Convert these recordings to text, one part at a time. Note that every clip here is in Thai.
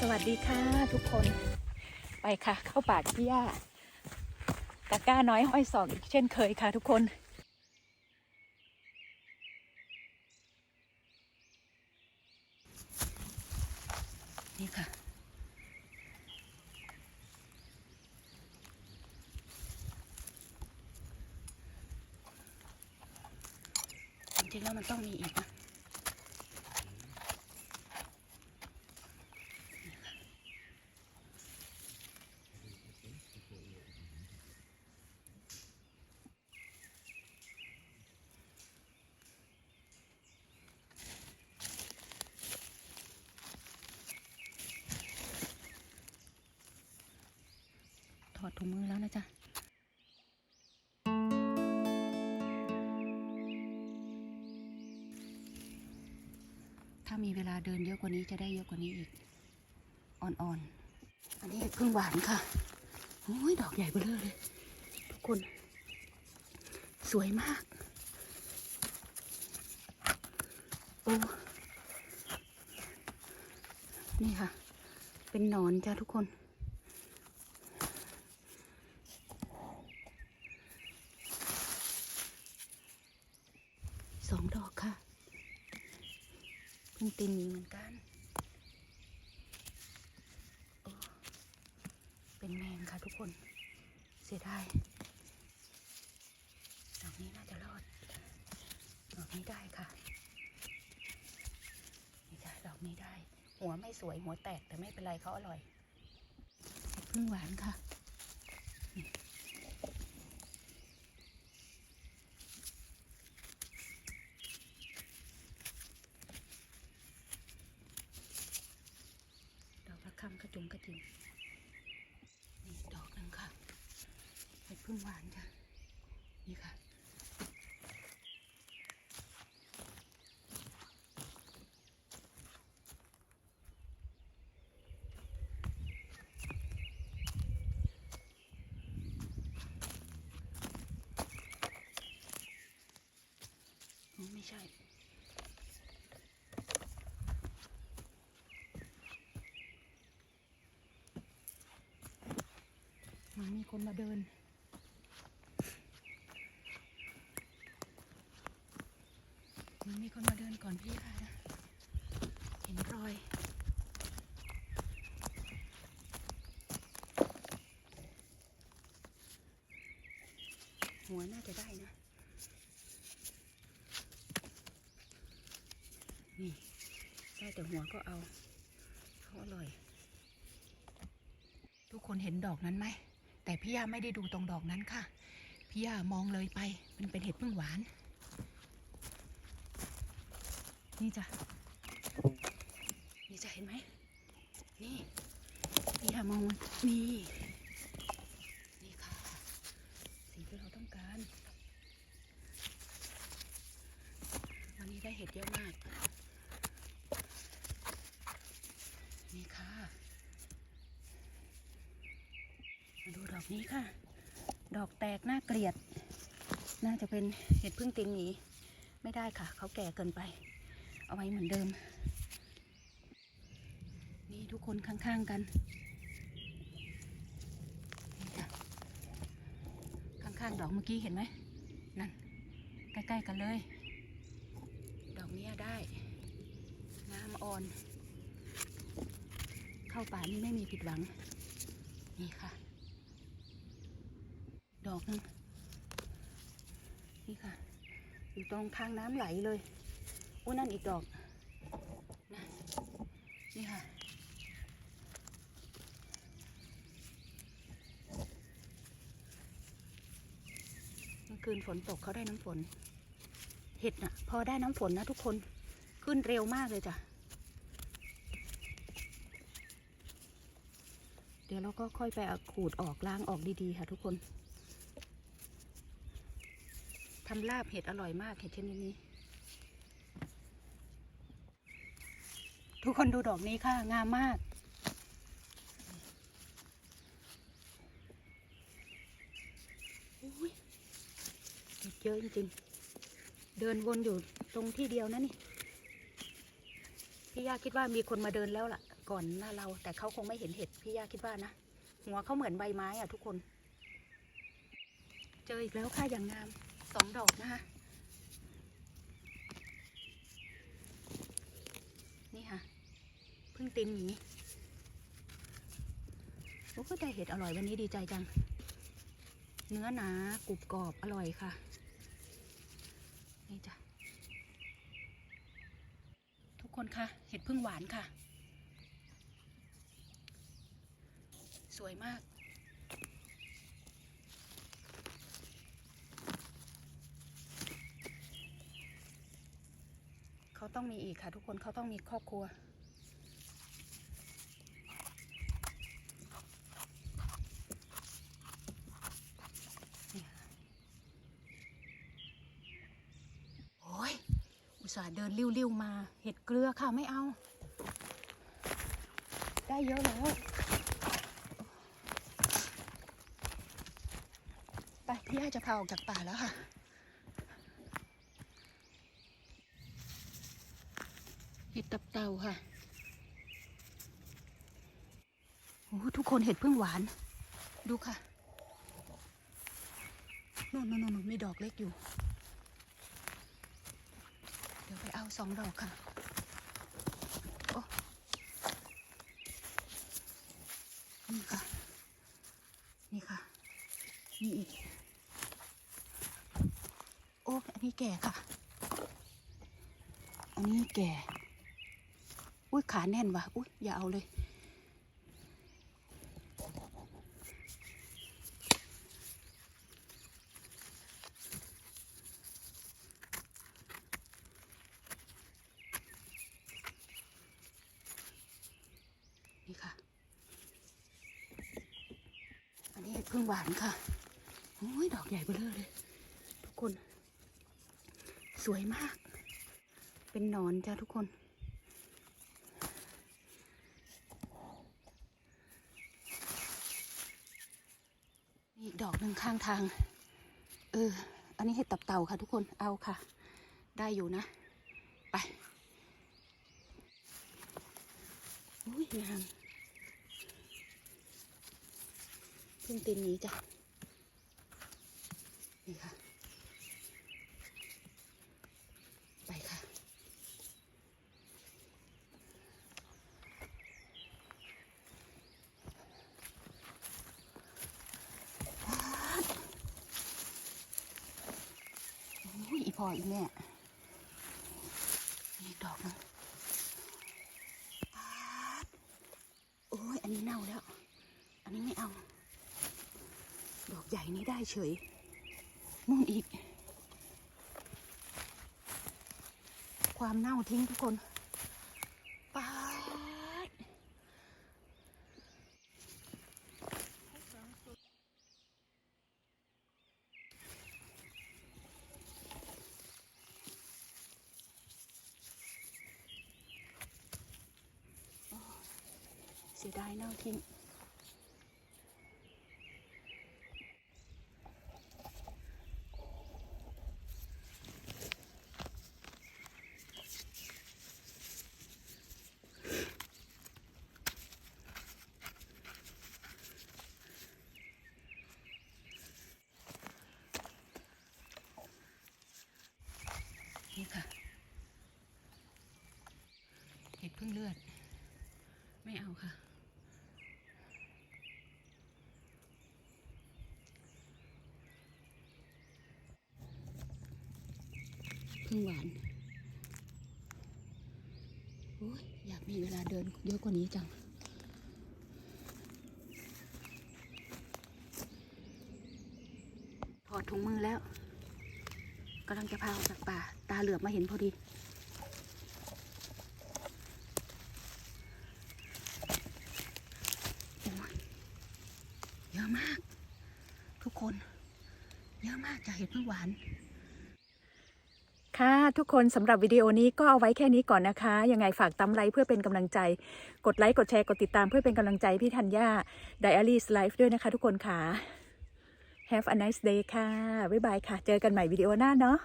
สวัสดีค่ะทุกคนไปค่ะ เข้าป่าพี่ย่าตะก้าน้อยห้อยสองอีกเช่นเคยค่ะทุกคนนี่ค่ะ จริงๆแล้วมันต้องมีอีกนะามีเวลาเดินเยอะกว่านี้จะได้เยอะกว่านี้อีก อ่อนๆ อันนี้เพิ่งหวานค่ะ โอ้ย ดอกใหญ่เบ้อเร่อเลย ทุกคน สวยมาก โอ้ นี่ค่ะ เป็นหนอนจ้าทุกคน สองดอกค่ะเพิ่งตีนมีเหมือนกันโอ้เป็นแมงค่ะทุกคน เสียดาย ดอกนี้น่าจะรอด ดอกนี้ได้ค่ะ นี่จ้ะดอกนี้ได้ หัวแตกแต่ไม่เป็นไรเขาอร่อยเพิ่งหวานค่ะ ดอกระคำกระจุงกระจิงนี่ดอกหนึ่งค่ะเห็ดพึ่งหวานจ้ะ นี่ค่ะ อ๋อไม่ ใช่ มันมีคนมาเดินมันมีคนมาเดินก่อนพี่ค่ะนะเห็นรอยหัวน่าจะได้นะ นี่ได้แต่หัวก็เอาเขาอร่อย ทุกคนเห็นดอกนั้นไหม แต่พี่ยาไม่ได้ดูตรงดอกนั้นค่ะ พี่ยามองเลยไป มันเป็นเห็ดพึ่งหวาน นี่จ้ะ นี่จะเห็นไหม นี่ พี่ยามองมันนี่นี่ค่ะ สิ่งที่เราต้องการ วันนี้ได้เห็ดเยอะมาก นี่ค่ะ มาดูด อกนี้ค่ะ ดอกแตกน่าเกลียด น่าจะเป็นเห็ดพึ่งตีนหมีไม่ได้ค่ะ เขาแก่เกินไป เอาไว้เหมือนเดิม นี่ทุกคนข้างๆกันข้างๆดอกเมื่อกี้เห็นไหมนั่นใกล้ๆกันเลย ดอกนี้ได้งามอ่อน เข้าป่านี่ไม่มีผิดหวัง นี่ค่ะ อกนึงนี่ค่ะ อยู่ตรงทางน้ำไหลเลยอุ้นั่นอีกดอกนะนี่ค่ะ เมื่อคืนฝนตกเขาได้น้ำฝน เห็ดน่ะ พอได้น้ำฝนนะทุกคน ขึ้นเร็วมากเลยจ้ะเดี๋ยวเราก็ค่อยไปขูดออกล้างออกดีๆ ค่ะทุกคน ทำลาบเห็ดอร่อยมากเห็ดชนิดนี้ ทุกคนดูดอกนี้ค่ะ งามมาก เห็ดเยอะจริงๆ เดินวนอยู่ตรงที่เดียวนะนี่ พี่ย่าคิดว่ามีคนมาเดินแล้วล่ะ ก่อนหน้าเรา แต่เขาคงไม่เห็นเห็ด พี่ย่าคิดว่านะ หัวเขาเหมือนใบไม้อะทุกคน เจออีกแล้วค่ะอย่างงาม สองดอกนะคะ นี่ค่ะ เพิ่งตินหมีโอ้ก็ได้เห็ดอร่อยวันนี้ดีใจจัง เนื้อหนากรุบกรอบอร่อยค่ะ นี่จ้ะ ทุกคนคะเห็ดพึ่งหวานค่ะ สวยมาก เขา ต้องมีอีกค่ะ ทุกคนเขาต้องมีครอบครัวนี่ค่ะโอ้ย อุตส่าห์เดินริ้วๆมา เห็ดเกลือค่ะไม่เอา ได้เยอะแล้ว ไปพี่ย่าจะพาออกจากป่าแล้วค่ะ เห็ดตับเต่าค่ะโอ้ทุกคนเห็ดพึ่งหวาน ดูค่ะนู่นนู่นนู่นมีดอกเล็กอยู่ เดี๋ยวไปเอาสองดอกค่ะโอ้นี่ค่ะ นี่ค่ะ นี่อีก โอ้ อันนี้แก่ค่ะ อันนี้แก่ อุ้ยขาแน่นว่ะอุ้ยอย่าเอาเลย นี่ค่ะ อันนี้เพึ่งหวานค่ะโอ้ยดอกใหญ่เบ้อเร่อเลย ทุกคน สวยมาก เป็นหนอนจ้ะทุกคน มีอีกดอกห นึ่งข้างทาง เออ อันนี้เห็ดตับเต่าค่ะทุกคน เอาค่ะ ได้อยู่นะ ไปอุ้ยงามเพิ่งตีนนี้จ้ะ นี่ค่ะ ไปค่ะ โอ้ยอีพออีแม่นี่ดอกนึงโอ้ยอันนี้เน่าแล้ว อันนี้ไม่เอา ดอกใหญ่นี้ได้เฉยนู่นอีก ความเน่าทิ้งทุกคนป๊าดโอ้เสียดายเน่าทิ้ง นี่ค่ะ เห็ดพึ่งเลือด ไม่เอาค่ะ พึ่ งหวาน โอ้ยอยากมีเวลาเดินเยอะกว่านี้จัง ถอดถุงมือแล้วกำลังจะพาออกจากป่า ตาเหลือบมาเห็นพอดีโอ้ยเยอะมาก ทุกคน เยอะมากจากเห็ดพึ่งหวาน ค่ะ ทุกคนสำหรับวิดีโอนี้ก็เอาไว้แค่นี้ก่อนนะคะ ยังไงฝากตั้มไลค์เพื่อเป็นกำลังใจ กดไลค์กดแชร์กดติดตามเพื่อเป็นกำลังใจพี่ธัญญา Diary's Life ด้วยนะคะทุกคนค่ะ Have a nice day ค่ะ บ๊ายบายค่ะ เจอกันใหม่วิดีโอหน้าเนาะ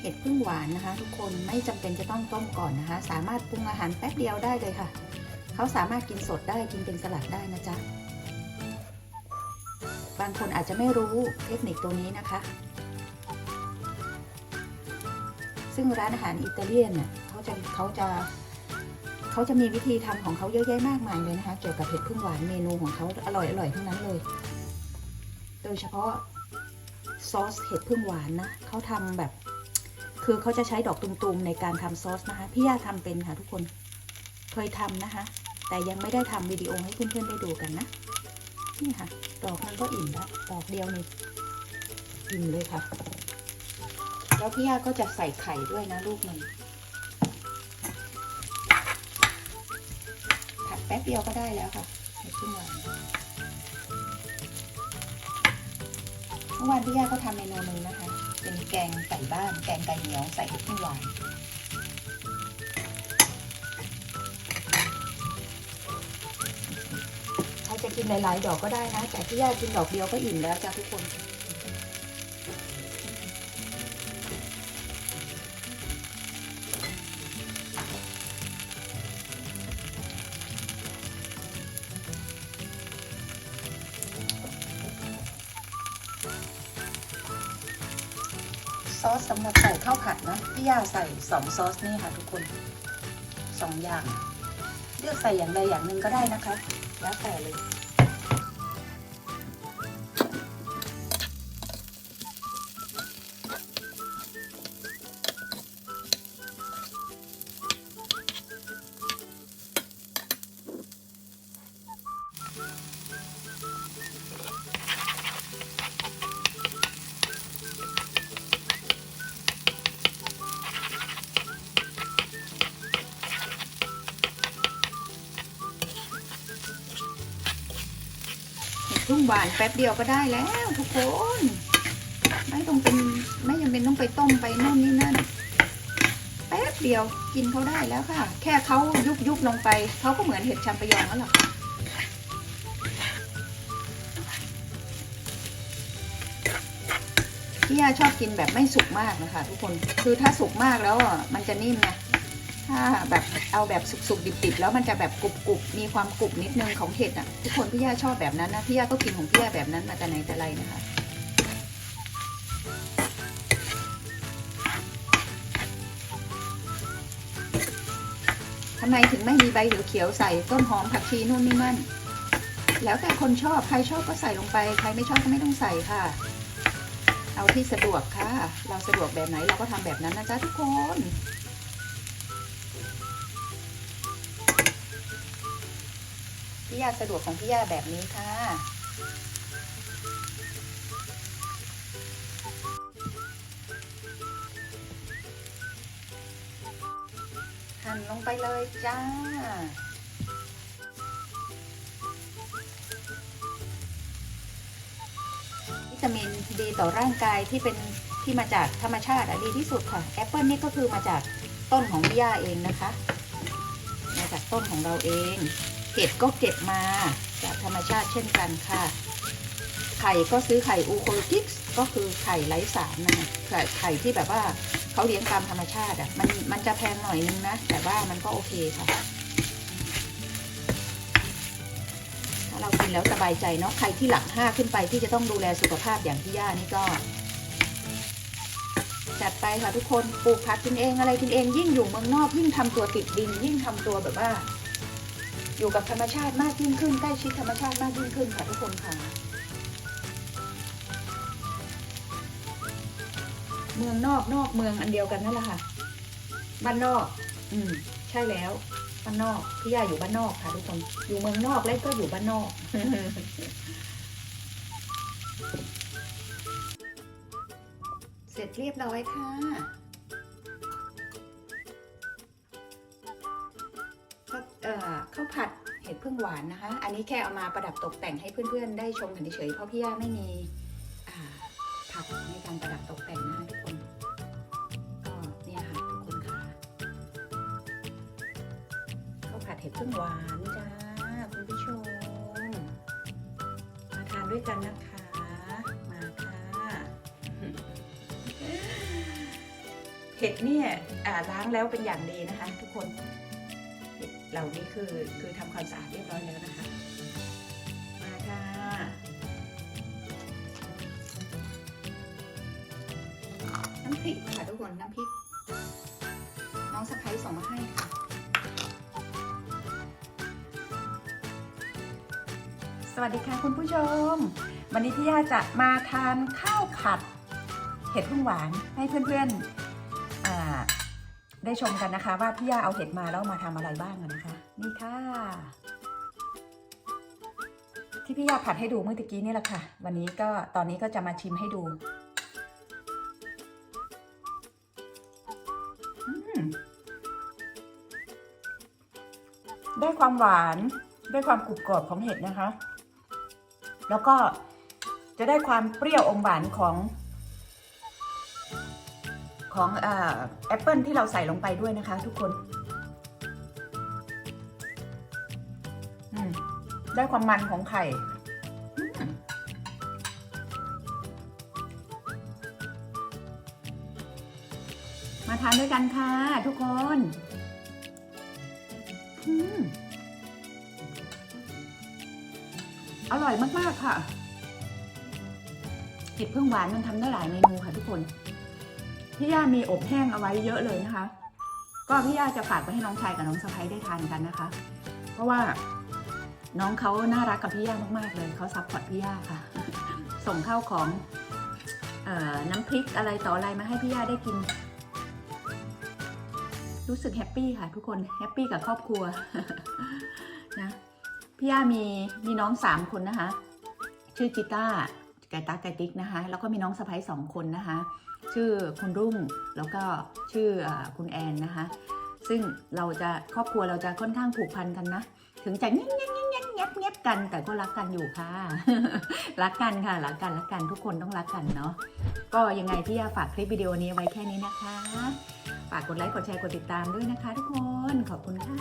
เห็ดพึ่งหวานนะคะ ทุกคนไม่จำเป็นจะต้องต้มก่อนนะคะ สามารถปรุงอาหารแป๊บเดียวได้เลยค่ะ เขาสามารถกินสดได้กินเป็นสลัดได้นะจ๊ะบางคนอาจจะไม่รู้เทคนิคตัวนี้นะคะ ซึ่งร้านอาหารอิตาเลียนน่ะเขาจะเขาจะเขาจะมีวิธีทำของเขาเยอะแยะมากมายเลยนะคะ เกี่ยวกับเห็ดพึ่งหวานเมนูของเขาอร่อยอร่อยทั้งนั้นเลย โดยเฉพาะซอสเห็ดพึ่งหวานนะเขาทำแบบ คือเขาจะใช้ดอกตุมๆในการทำซอสนะคะ พี่ย่าทำเป็นค่ะทุกคน เคยทำนะคะ แต่ยังไม่ได้ทำวิดีโอให้เพื่อนๆได้ดูกันนะ นี่ค่ะ ดอกมันก็อิ่มแล้ว ดอกเดียวนี่อิ่มเลยค่ะ แล้วพี่ย่าก็จะใส่ไข่ด้วยนะลูกหนึ่งผัดแป๊บเดียวก็ได้แล้วค่ะในครึ่งวันเมื่อวานพี่ย่าก็ทำเมนูหนึงนะคะ เป็นแกงไก่บ้าน แกงไก่เหนียวใส่เห็ดหวานใครจะกินหลาย ๆ ดอกก็ได้นะ แต่ที่ย่ากินดอกเดียวก็อิ่มแล้วจ้าทุกคน พี่ยาใส่สองซอสนี่ค่ะทุกคนสองอย่าง เลือกใส่อย่างใดอย่างหนึ่งก็ได้นะคะ แล้วแต่เลย หวานแป๊บเดียวก็ได้แล้วทุกคน ไม่ต้องเป็นไม่จำเป็นต้องไปต้มไปโน่นนี่นั่นแป๊บเดียวกินเขาได้แล้วค่ะ แค่เขายุบยุบลงไปเขาก็เหมือนเห็ดชัมปะยองแล้วหรอกพี่ยาชอบกินแบบไม่สุกมากนะคะทุกคนคือถ้าสุกมากแล้วอะมันจะนิ่มไง ถ้าแบบเอาแบบสุกๆดิบๆแล้วมันจะแบบกรุบๆมีความกรุบนิดนึงของเห็ดอะทุกคนพี่ย่าชอบแบบนั้นนะพี่ย่าก็กินของพี่ย่าแบบนั้นมาแต่ไหนแต่ไรนะคะทำไมถึงไม่มีใบเขียวๆใส่ต้นหอมผักชีนู่นนี่นั่นแล้วแต่คนชอบใครชอบก็ใส่ลงไป ใครไม่ชอบก็ไม่ต้องใส่ค่ะ เอาที่สะดวกค่ะ เราสะดวกแบบไหนเราก็ทำแบบนั้นนะจ๊ะทุกคน พี่ยาสะดวกของพี่ยาแบบนี้ค่ะ หั่นลงไปเลยจ้าวิตามินดีต่อร่างกายที่เป็นที่มาจากธรรมชาติอะดีที่สุดค่ะแอปเปิลนี่ก็คือมาจากต้นของพี่ย่าเองนะคะ มาจากต้นของเราเอง เห็ดก็เก็บมาจากธรรมชาติเช่นกันค่ะ ไข่ก็ซื้อไข่อูโคติกส์ก็คือไข่ไร้สารนะคะไข่ไข่ที่แบบว่าเขาเลี้ยงตามธรรมชาติอะมันมันจะแพงหน่อยนึงนะ แต่ว่ามันก็โอเคค่ะ ถ้าเรากินแล้วสบายใจเนาะใครที่หลักห้าขึ้นไปที่จะต้องดูแลสุขภาพอย่างที่ย่านี่ก็ จัดไปค่ะทุกคนปลูกผักกินเองอะไรกินเองยิ่งอยู่เมืองนอกยิ่งทำตัวติดดินยิ่งทำตัวแบบว่า อยู่กับธรรมชาติมากยิ่งขึ้น ใกล้ชิดธรรมชาติมากยิ่งขึ้นค่ะทุกคนค่ะ เมืองนอกนอกเมืองอันเดียวกันนั่นแหละค่ะ บ้านนอก อืม ใช่แล้ว บ้านนอกพี่ยาอยู่บ้านนอกค่ะ ทุกคน อยู่เมืองนอกแล้วก็อยู่บ้านนอกเสร็จเรียบร้อยค่ะ ก็เอ่อ ผัดเห็ดพึ่งหวานนะคะ อันนี้แค่เอามาประดับตกแต่งให้เพื่อนๆ ได้ชมกันเฉยๆ เพราะพี่ย่าไม่มีผักในการประดับตกแต่งนะคะทุกคน ก็เนี่ยค่ะทุกคนค่ะข้าวผัดเห็ดพึ่งหวานจ้าคุณผู้ชม มาทานด้วยกันนะคะ มาค่ะเห็ดเนี่ยล้างแล้วเป็นอย่างดีนะคะ ทุกคน เหล่านี้คือคือทำความสะอาดเรียบร้อยแล้วนะคะ มาค่ะน้ำพริกค่ะทุกคนน้ำพริก น้องสะพ้ยส่งมาให้ค่ะสวัสดีค่ะคุณผู้ชม วันนี้พี่ยาจะมาทานข้าวผัดเห็ดพึ่งหวานให้เพื่อนๆ ได้ชมกันนะคะ ว่าพี่ย่าเอาเห็ดมาแล้วมาทำอะไรบ้างนะคะ นี่ค่ะ ที่พี่ย่าผัดให้ดูเมื่อตะกี้นี่แหละค่ะ วันนี้ก็ตอนนี้ก็จะมาชิมให้ดูได้ความหวานได้ความกรุบกรอบของเห็ดนะคะ แล้วก็จะได้ความเปรี้ยวอมหวานของ ของแอปเปิลที่เราใส่ลงไปด้วยนะคะ ทุกคนได้ความมันของไข่มาทานด้วยกันค่ะ ทุกคนอือร่อยมาก ๆ ค่ะ เห็ดพึ่งหวานมันทำได้หลายเมนูค่ะทุกคน พี่ย่ามีอบแห้งเอาไว้เยอะเลยนะคะ ก็พี่ย่าจะฝากไปให้น้องชายกับน้องสะพ้ยได้ทานกันนะคะ เพราะว่าน้องเขาน่ารักกับพี่ย่ามากๆเลยเขาซัพพอร์ตพี่ย่าค่ะ ส่งข้าวของออน้ำพริกอะไรต่ออะไรมาให้พี่ย่าได้กิน รู้สึกแฮปปี้ค่ะทุกคนแฮปปี้กับครอบครัวนะพี่ย่ามีมีน้องสามคนนะคะ ชื่อจิต้าไก่ตาไก่ติ๊กนะคะ แล้วก็มีน้องสะพ้ยสองคนนะคะ ชื่อคุณรุ่งแล้วก็ชื่อคุณแอนนะคะ ซึ่งเราจะครอบครัวเราจะค่อนข้างผูกพันกันนะ ถึงจะเงี้ยเงี้ยเงี้ยเงี้ยเงี้ยเงี้ยกัน แต่ก็รักกันอยู่ค่ะ รักกันค่ะรักกันรักกันทุกคนต้องรักกันเนาะก็ยังไงพี่ยาฝากคลิปวิดีโอนี้ไว้แค่นี้นะคะ ฝากกดไลค์กดแชร์กดติดตามด้วยนะคะ ทุกคนขอบคุณค่ะ